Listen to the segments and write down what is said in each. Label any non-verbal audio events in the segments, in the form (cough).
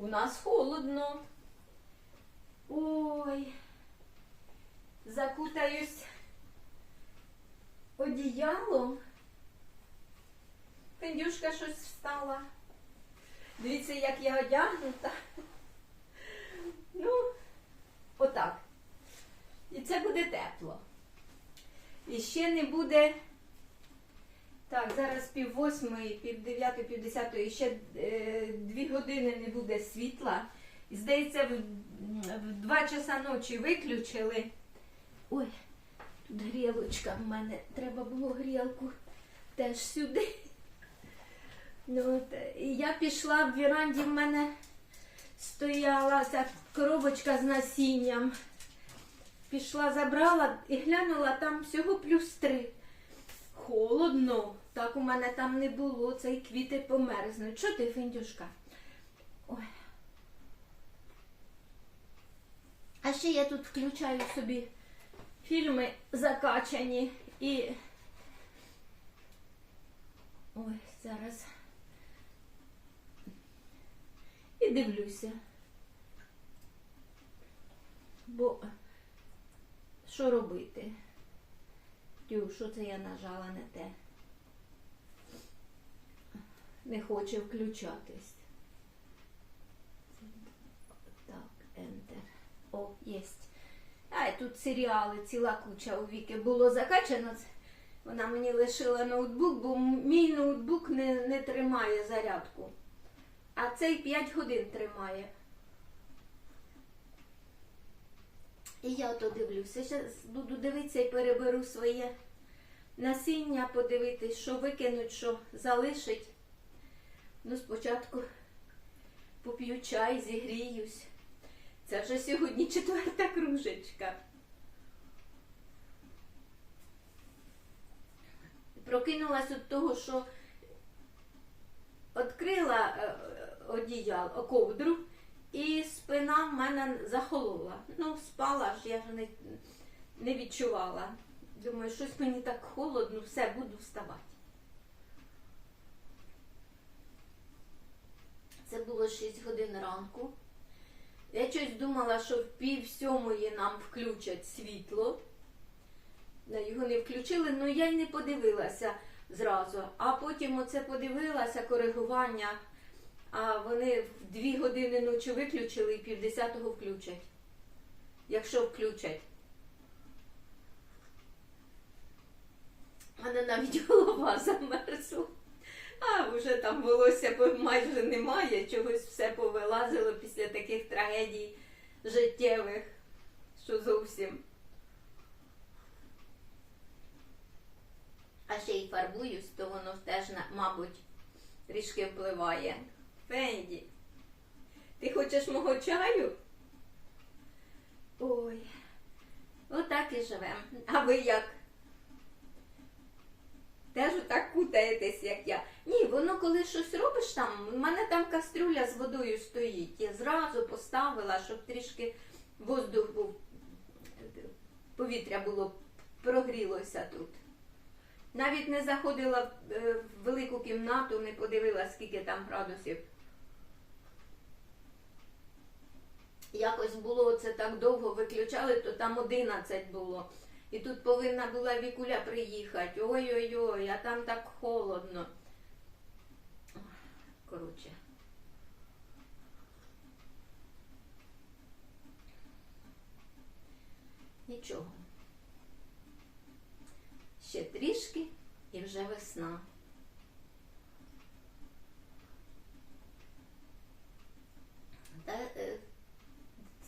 У нас холодно. Ой. Закутаюсь одіялом. Пендюшка щось встала. Дивіться, як я одягнута. Ну, отак. І це буде тепло. І ще не буде. Так, зараз пів восьмої, пів дев'ятої, пів десятої, ще е, дві години не буде світла. І здається, в, в два часа ночі виключили. Ой, тут грілочка в мене. Треба було грілку теж сюди. Ну, от, і я пішла в віранді, в мене стояла ця коробочка з насінням. Пішла, забрала і глянула там всього плюс три. Холодно. Так у мене там не було, це і квіти померзнуть. Що ти, Фіндюшка? Ой. А ще я тут включаю собі фільми закачані і. Ой, зараз. І дивлюся. Бо що робити? Тю, що це я нажала не те? Не хоче включатись. Так, Enter. О, єсть. А тут серіали, ціла куча у Віки було закачано. Вона мені лишила ноутбук, бо мій ноутбук не, не тримає зарядку. А цей 5 годин тримає. І я ото дивлюся. Зараз буду дивитися і переберу своє насіння, подивитись, що викинуть, що залишить. Ну, спочатку поп'ю чай, зігріюсь. Це вже сьогодні четверта кружечка. Прокинулась від того, що відкрила е, одіял, ковдру, і спина в мене захолола. Ну, спала ж, я ж не, не відчувала. Думаю, щось мені так холодно, все, буду вставати. Це було 6 годин ранку. Я щось думала, що в пів сьомої нам включать світло. Його не включили, але я й не подивилася зразу. А потім оце подивилася коригування, а вони в дві години ночі виключили і півдесятого включать. Якщо включать. У мене навіть голова замерзла. А вже там волосся майже немає, чогось все повилазило після таких трагедій життєвих, що зовсім. А ще й фарбуюсь, то воно теж, мабуть, трішки впливає. Фенді, ти хочеш мого чаю? Ой, отак і живемо. А ви як? Теж отак кутаєтесь, як я. Ні, воно коли щось робиш там, у мене там кастрюля з водою стоїть. Я зразу поставила, щоб трішки воздух був, повітря було, прогрілося тут. Навіть не заходила в, е, в велику кімнату, не подивилася, скільки там градусів. Якось було це так довго виключали, то там 11 було. І тут повинна була Вікуля приїхати. Ой-ой-ой, а там так холодно. Коротше. Нічого. Ще трішки і вже весна. Та, е,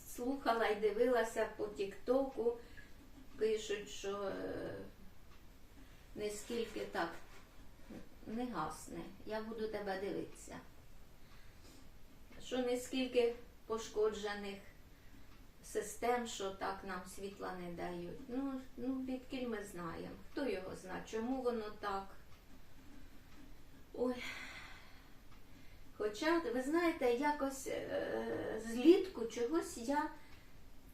слухала і дивилася по Тіктоку пишуть, що е, не скільки так не гасне. Я буду тебе дивитися. Що не скільки пошкоджених систем, що так нам світла не дають. Ну, ну відкіль ми знаємо. Хто його знає, чому воно так? Ой. Хоча, ви знаєте, якось е, злітку чогось я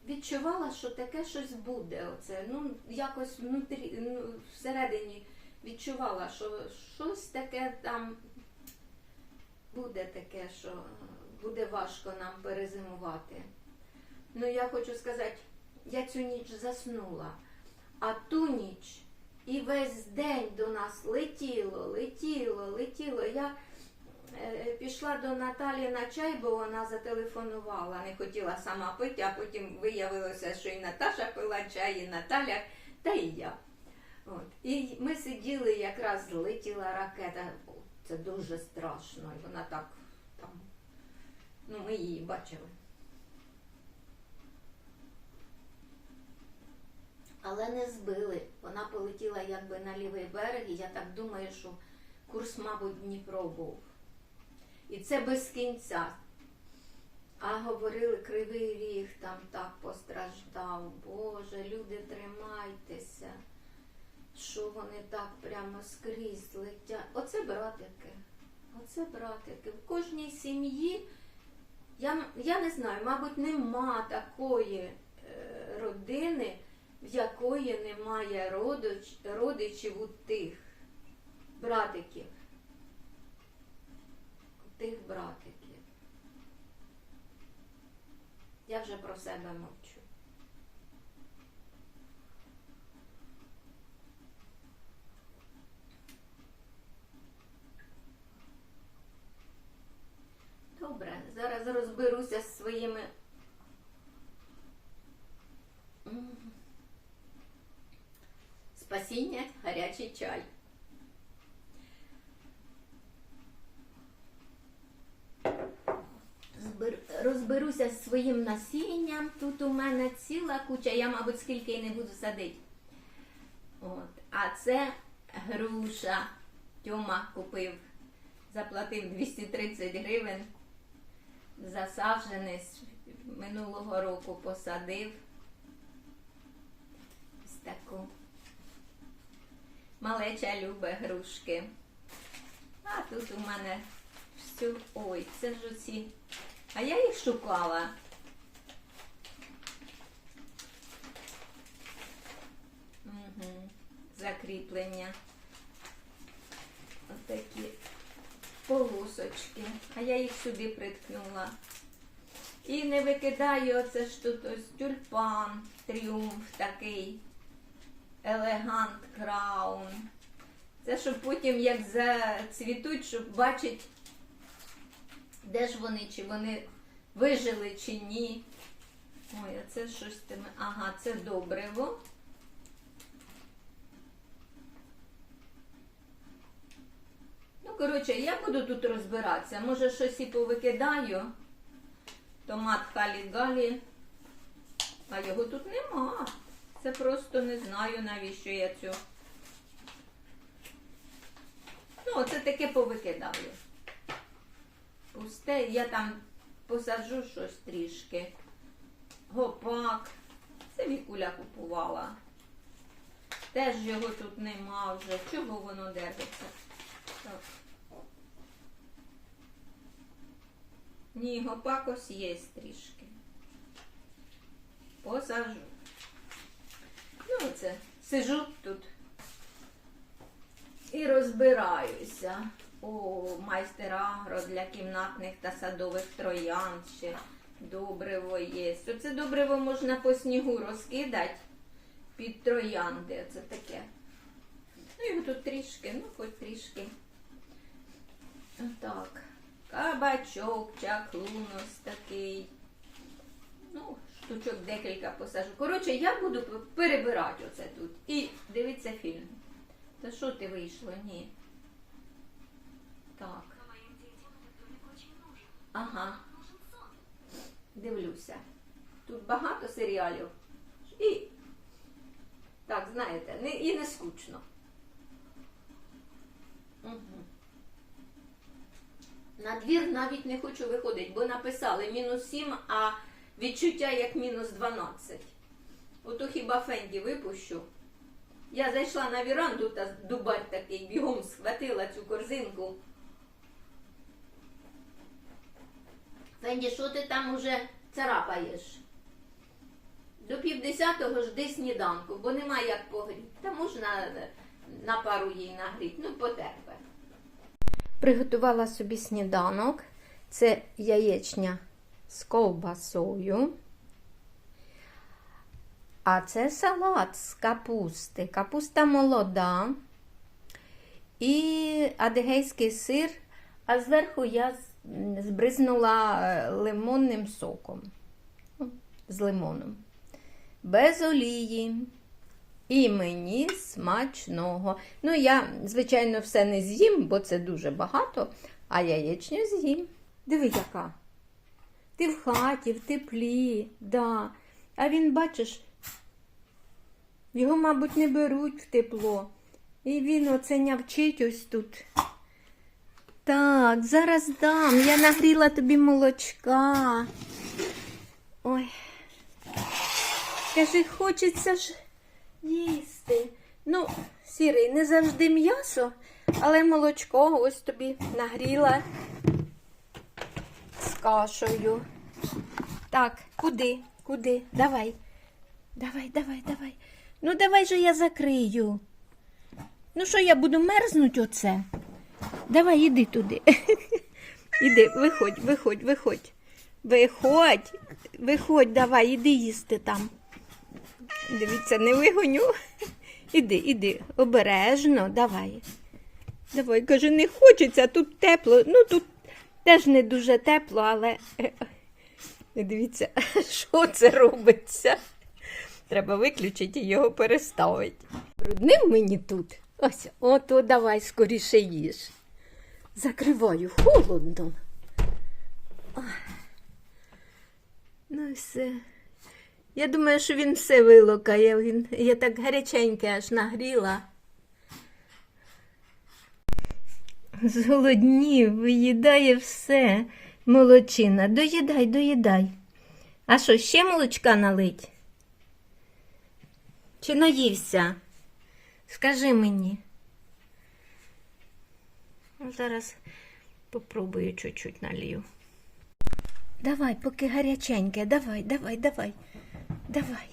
відчувала, що таке щось буде. Оце. Ну, якось внутрі, ну, всередині відчувала, що щось таке там буде таке, що буде важко нам перезимувати. Ну, я хочу сказати, я цю ніч заснула, а ту ніч і весь день до нас летіло, летіло, летіло. Я пішла до Наталі на чай, бо вона зателефонувала, не хотіла сама пити, а потім виявилося, що і Наташа пила чай, і Наталя, та і я. От. І ми сиділи, якраз злетіла ракета. Це дуже страшно. І вона так там. Ну, ми її бачили. Але не збили. Вона полетіла якби на лівий берег, і я так думаю, що курс, мабуть, Дніпро був. І це без кінця. А говорили, кривий ріг там так постраждав. Боже, люди, тримайтеся. Що вони так прямо скрізь летять. Оце братики. Оце братики. В кожній сім'ї, я, я не знаю, мабуть, нема такої е, родини, в якої немає родич, родичів у тих братиків. Тих братиків. Я вже про себе мовчу. Добре, зараз розберуся з своїми. Спасіння, гарячий чай. Розберуся з своїм насінням. Тут у мене ціла куча, я, мабуть, скільки і не буду садити. От. А це груша. Тьома купив, заплатив 230 гривень. Засаджений минулого року посадив. Ось таку. Малеча любить грушки. А тут у мене все. Ой, це ж оці. А я їх шукала. Угу. Закріплення. Отакі полосочки. А я їх сюди приткнула. І не викидаю оце ж тут ось тюльпан, тріумф такий. Елегант краун. Це щоб потім як зацвітуть, щоб бачить, де ж вони, чи вони вижили, чи ні. Ой, а це щось тими. Ага, це добриво. Ну, коротше, я буду тут розбиратися. Може, щось і повикидаю. Томат халі-галі. А його тут нема. Це просто не знаю, навіщо я цю. Ну, оце таке повикидаю. Пусте, я там посаджу щось трішки. Гопак. Це Вікуля купувала. Теж його тут нема вже. Чого воно держиться? Так. Ні, гопак ось є трішки. Посажу. Ну, це сижу тут і розбираюся. О, майстер агро для кімнатних та садових троянд ще добриво є. Оце добриво можна по снігу розкидати під троянди. Оце таке. Ну, його тут трішки, ну хоч трішки. Отак. Кабачок, чаклун ось такий. Ну, штучок декілька посажу. Коротше, я буду перебирати оце тут. І дивитися фільм. Та що ти вийшло? Ні. Так. Нужен. Ага, дивлюся. Тут багато серіалів. І так, знаєте, не, і не скучно. Угу. На двір навіть не хочу виходити, бо написали мінус 7, а відчуття як мінус 12. Ото хіба Фенді випущу. Я зайшла на віранду та дубаль такий бігом схватила цю корзинку. Фенді, що ти там уже царапаєш? До півдесятого жди сніданку, бо нема як погріти. Та можна на пару їй нагріти, ну потерпе. Приготувала собі сніданок. Це яєчня з ковбасою. А це салат з капусти. Капуста молода і адигейський сир, а зверху я збризнула е, лимонним соком. З лимоном. Без олії. І мені смачного. Ну, я, звичайно, все не з'їм, бо це дуже багато, а яєчню з'їм. Диви, яка. Ти в хаті, в теплі, да. А він, бачиш, його, мабуть, не беруть в тепло. І він оце нявчить ось тут. Так, зараз дам. Я нагріла тобі молочка. Ой. Каже, хочеться ж їсти. Ну, сірий, не завжди м'ясо, але молочко ось тобі нагріла з кашею. Так, куди? Куди? Давай. Давай, давай, давай. Ну, давай же я закрию. Ну що, я буду мерзнуть оце? Давай, іди туди. (laughs) Іди, виходь, виходь, виходь. Виходь, виходь, давай, іди їсти там. Дивіться, не вигоню. (laughs) Іди, іди, обережно, давай. Давай, каже, не хочеться, тут тепло. Ну, тут теж не дуже тепло, але (laughs) дивіться, що це робиться. Треба виключити і його переставити. Брудним мені тут. Ось, ото давай скоріше їж. Закриваю, холодно. Ну все. Я думаю, що він все вилокає. Він, я так гаряченьке аж нагріла. Зголоднів, виїдає все. Молодчина. Доїдай, доїдай. А що, ще молочка налить? Чи наївся? Скажи мені. Ну, Зараз попробую чуть-чуть налью. Давай, поки гаряченьке, давай, давай, давай, давай.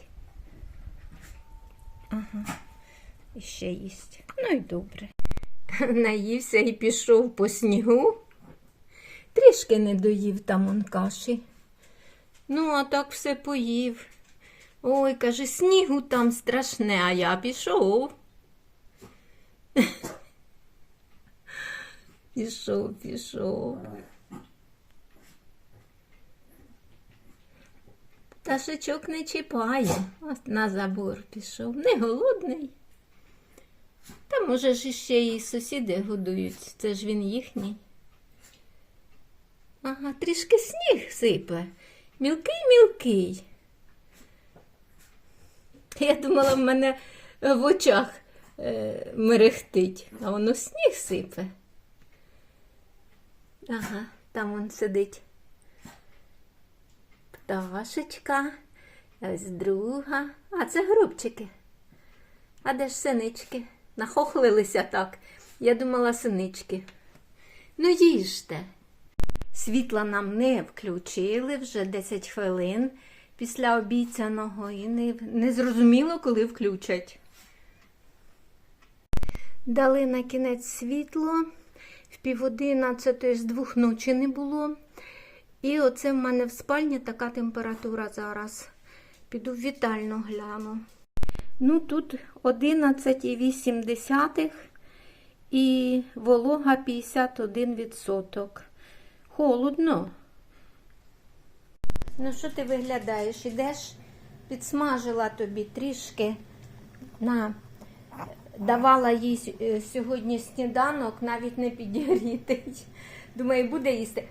Ага, і ще їсть. Ну і добре. (laughs) Наївся і пішов по снігу. Трішки не доїв там он каші. Ну, а так все поїв. Ой, каже, снігу там страшне, а я пішов. Пішов, пішов. Пташечок не чіпає. Ось на забор пішов. Не голодний. Та може ж іще і сусіди годують. Це ж він їхній. Ага, трішки сніг сипе. Мілкий-мілкий. Я думала, в мене в очах е, мерехтить, а воно сніг сипе. Ага, там он сидить. Пташечка, ось друга. А це грубчики. А де ж синички? Нахохлилися так. Я думала синички. Ну, їжте. Світла нам не включили вже 10 хвилин після обіцяного і не, не зрозуміло, коли включать. Дали на кінець світло. В пів одинадцятої з двох ночі не було. І оце в мене в спальні така температура зараз. Піду в вітальну гляну. Ну, тут 11,8 і волога 51%. Холодно. Ну, що ти виглядаєш? Ідеш, підсмажила тобі трішки. На, давала їй е, сьогодні сніданок, навіть не підігрітий. Думаю, буде їсти.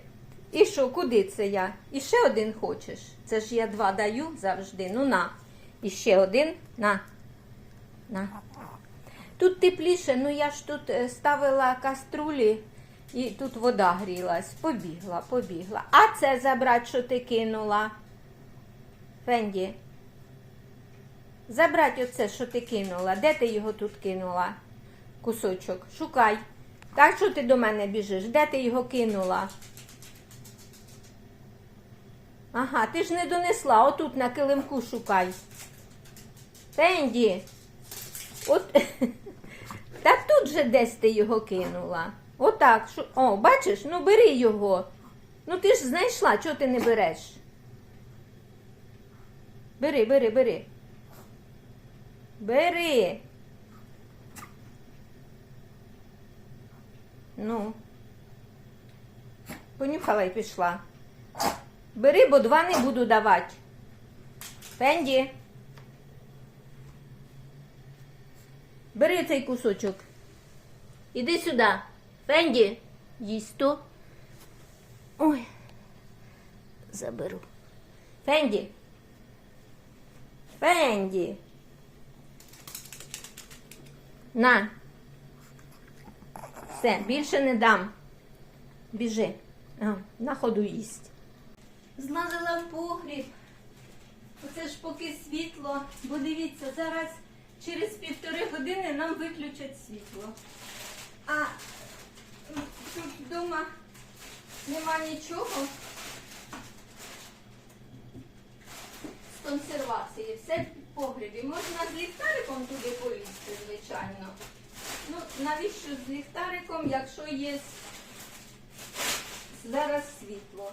І що, куди це я? І ще один хочеш? Це ж я два даю завжди. Ну на. І ще один. На. На. Тут тепліше, ну я ж тут е, ставила каструлі і тут вода грілась. Побігла, побігла. А це забрати, що ти кинула? Фенді. Забрати оце, що ти кинула. Де ти його тут кинула? Кусочок. Шукай. Так що ти до мене біжиш? Де ти його кинула? Ага, ти ж не донесла, отут на килимку шукай. Фенді. От. (laughs) Та тут же десь ти його кинула. Отак. О, бачиш, ну бери його. Ну ти ж знайшла, чого ти не береш? Бери, бери, бери. Бери. Ну. Понюхала і пішла. Бери, бо два не буду давати. Пенді. Бери цей кусочок. Іди сюди. Фенді. Їсть то. Ой. Заберу. Фенді. Фенді. На. Все, більше не дам. Біжи. А, на ходу їсть. Злазила в погріб. Оце ж поки світло, бо дивіться, зараз через півтори години нам виключать світло. А тут вдома нема нічого з консервації. Все в погрібі. Можна з ліхтариком туди полізти, звичайно. Ну, навіщо з ліхтариком, якщо є зараз світло?